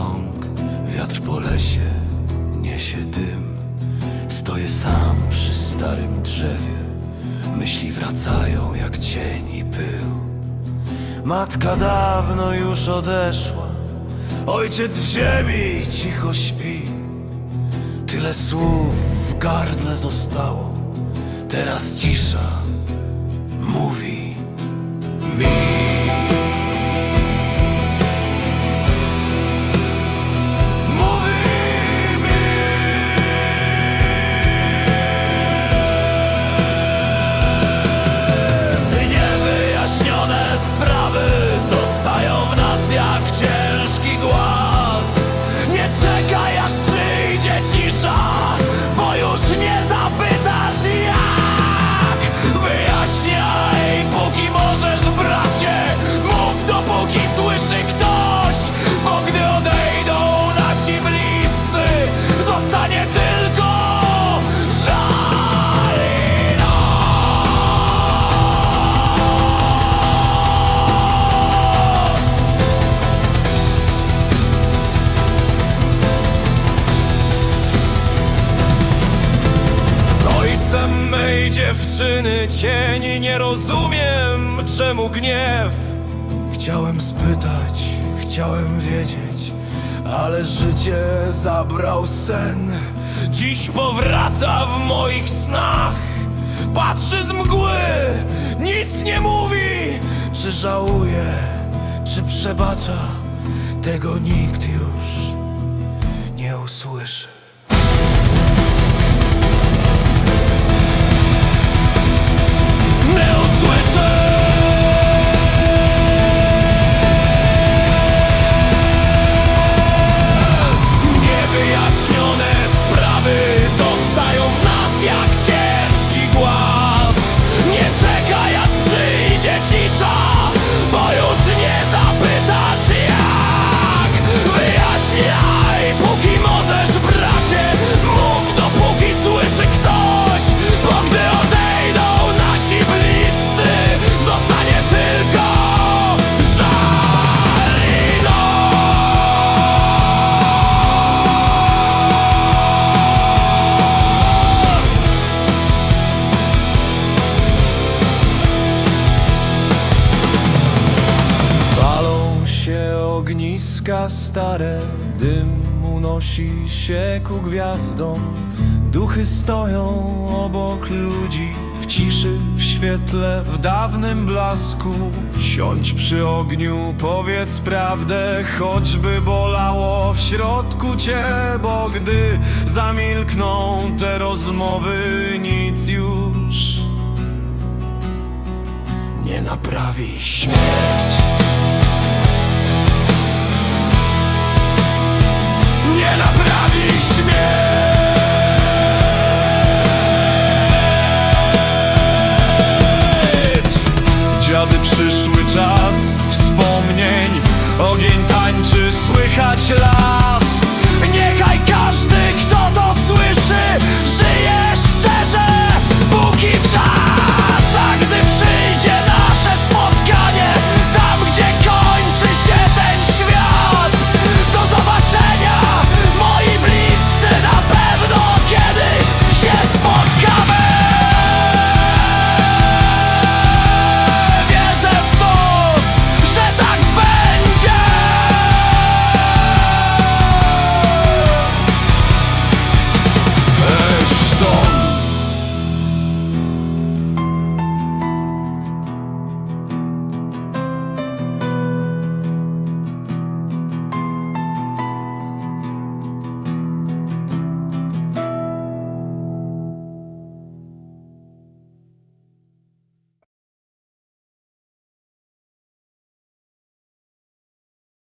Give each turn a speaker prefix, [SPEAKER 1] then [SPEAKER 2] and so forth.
[SPEAKER 1] krąg Wiatr po lesie niesie dym. Stoję sam przy starym drzewie. Myśli wracają jak cień i pył. Matka dawno już odeszła. Ojciec w ziemi cicho śpi. Tyle słów w gardle zostało. Teraz cisza mówi. Dziewczyny cień Nie rozumiem czemu gniew. Chciałem spytać, chciałem wiedzieć Ale życie zabrał sen. Dziś powraca w moich snach Patrzy z mgły, nic nie mówi. Czy żałuje, czy przebacza Tego nikt już nie usłyszy ogniska stare, dym unosi się ku gwiazdom. Duchy stoją obok ludzi, w ciszy, w świetle, w dawnym blasku. Siądź przy ogniu, powiedz prawdę, choćby bolało w środku cię, bo gdy zamilkną te rozmowy, nic już nie naprawi śmierć.